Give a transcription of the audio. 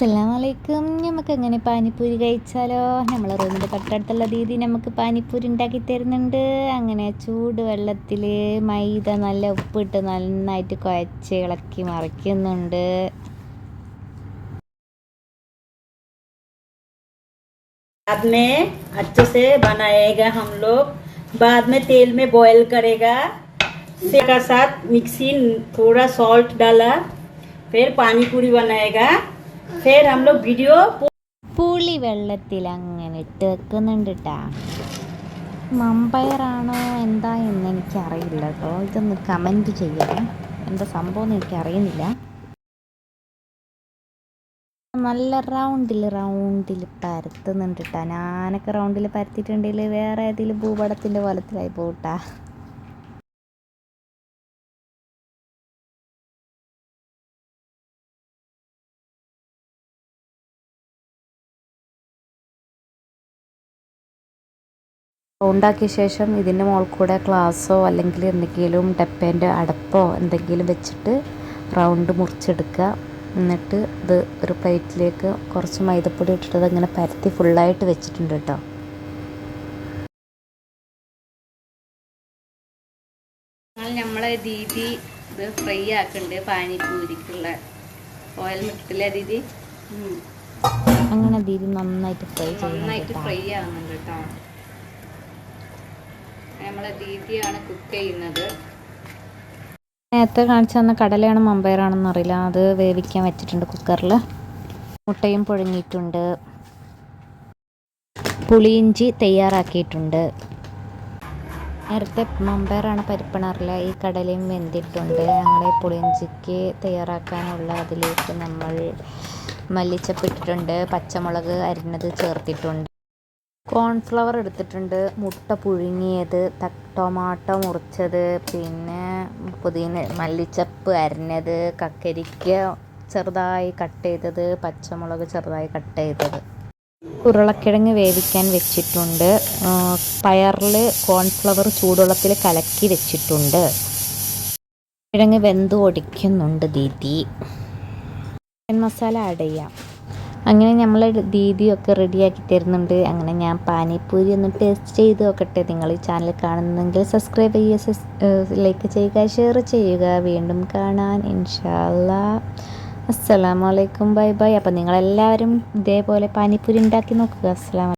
അസ്സലാമലൈക്കും നമുക്ക് എങ്ങനെ പാനിപ്പൂരി കഴിച്ചാലോ നമ്മളെ റൂമിൻ്റെ തൊട്ടടുത്തുള്ള ദീദി നമുക്ക് പാനിപ്പൂരി ഉണ്ടാക്കി തരുന്നുണ്ട് അങ്ങനെ ചൂട് വെള്ളത്തിൽ മൈദ നല്ല ഉപ്പിട്ട് നന്നായിട്ട് കുഴച്ച് ഇളക്കി മറിക്കുന്നുണ്ട് बाद में अच्छे से बनाएगा हम लोग बाद में तेल में बॉईल करेगा फिर का साथ मिक्सी थोड़ा सॉल्ट डाला फिर पानी पूरी बनाएगा ഫേർ ഹം വീഡിയോ പുളി വെള്ളത്തിൽ അങ്ങനെ ഇട്ട് വെക്കുന്നുണ്ട് കേട്ടാ മമ്പയറാണോ എന്താ എന്ന് എനിക്കറിയില്ല കേട്ടോ. ഇതൊന്ന് കമന്റ് ചെയ്യണം. എന്താ സംഭവം എന്ന് എനിക്കറിയുന്നില്ല. നല്ല റൗണ്ടിൽ റൗണ്ടിൽ പരത്തുന്നുണ്ട് കേട്ടാ ഞാനൊക്കെ റൗണ്ടിൽ പരത്തിയിട്ടുണ്ടെങ്കിൽ വേറെ ഏതെങ്കിലും ഭൂപടത്തിന്റെ പോലത്തിലായി പോട്ടാ ഉണ്ടാക്കിയ ശേഷം ഇതിന്റെ മുകളിൽ കൂടെ ഗ്ലാസ്സോ അല്ലെങ്കിൽ എന്തെങ്കിലും ഡപ്പേന്റെ അടപ്പോ എന്തെങ്കിലും വെച്ചിട്ട് റൗണ്ട് മുറിച്ചെടുക്കുക. എന്നിട്ട് ഇത് ഒരു പ്ലേറ്റിലേക്ക് കുറച്ച് മൈദപ്പൊടി ഇട്ടിട്ട് അതങ്ങനെ പരത്തി ഫുള്ളായിട്ട് വെച്ചിട്ടുണ്ട് കേട്ടോ. നമ്മളെ ദീദി ഇത് ഫ്രൈ ആക്കുന്നുണ്ട് പാനിപ്പൂരിക്കുള്ള ഓയിൽ മിട്ടില്ല ദീദി. അങ്ങനെ ദീദി നന്നായിട്ട് ഫ്രൈ നന്നായിട്ട് ഫ്രൈ ആവുന്നുണ്ട് കേട്ടോ. കുക്ക് ചെയ്യുന്നത്. നേരത്തെ കാണിച്ചു തന്ന കടലയാണ് മമ്പയറാണെന്ന് അറിയില്ല. അത് വേവിക്കാൻ വെച്ചിട്ടുണ്ട് കുക്കറിൽ മുട്ടയും പുഴുങ്ങിയിട്ടുണ്ട്. പുളിയിഞ്ചി തയ്യാറാക്കിയിട്ടുണ്ട്. നേരത്തെ മമ്പയറാണ് പരിപ്പണറിൽ ഈ കടലയും വെന്തിട്ടുണ്ട്. ഞങ്ങളെ പുളിയിഞ്ചിക്ക് തയ്യാറാക്കാനുള്ള അതിലേക്ക് നമ്മൾ മല്ലിച്ചപ്പിട്ടിട്ടുണ്ട് പച്ചമുളക് അരിഞ്ഞത് ചേർത്തിട്ടുണ്ട്. കോൺഫ്ലവർ എടുത്തിട്ടുണ്ട്. മുട്ട പുഴുങ്ങിയത് ടൊമാറ്റോ മുറിച്ചത് പിന്നെ പുതിന മല്ലിച്ചപ്പ് അരിഞ്ഞത് കക്കരിക്ക ചെറുതായി കട്ട് ചെയ്തത് പച്ചമുളക് ചെറുതായി കട്ട് ചെയ്തത്. ഉരുളക്കിഴങ്ങ് വേവിക്കാൻ വെച്ചിട്ടുണ്ട്. പയറിൽ കോൺഫ്ലവർ ചൂടുവെള്ളത്തിൽ കലക്കി വെച്ചിട്ടുണ്ട്. കിഴങ്ങ് വെന്ത് ഒടിക്കുന്നുണ്ട് ദീദി. മസാല ആഡ് ചെയ്യാം. അങ്ങനെ നമ്മൾ ദീദിയൊക്കെ റെഡിയാക്കി തരുന്നുണ്ട്. അങ്ങനെ ഞാൻ പാനിപ്പൂരി ഒന്ന് ടേസ്റ്റ് ചെയ്ത് നോക്കട്ടെ. നിങ്ങൾ ഈ ചാനൽ കാണുന്നെങ്കിൽ സബ്സ്ക്രൈബ് ചെയ്യുക ലൈക്ക് ചെയ്യുക ഷെയർ ചെയ്യുക. വീണ്ടും കാണാൻ ഇൻഷാല്ലാ. അസ്സലാമലൈക്കും ബൈ ബൈ. അപ്പോൾ നിങ്ങളെല്ലാവരും ഇതേപോലെ പാനിപ്പൂരി ഉണ്ടാക്കി നോക്കുക. അസ്സലാം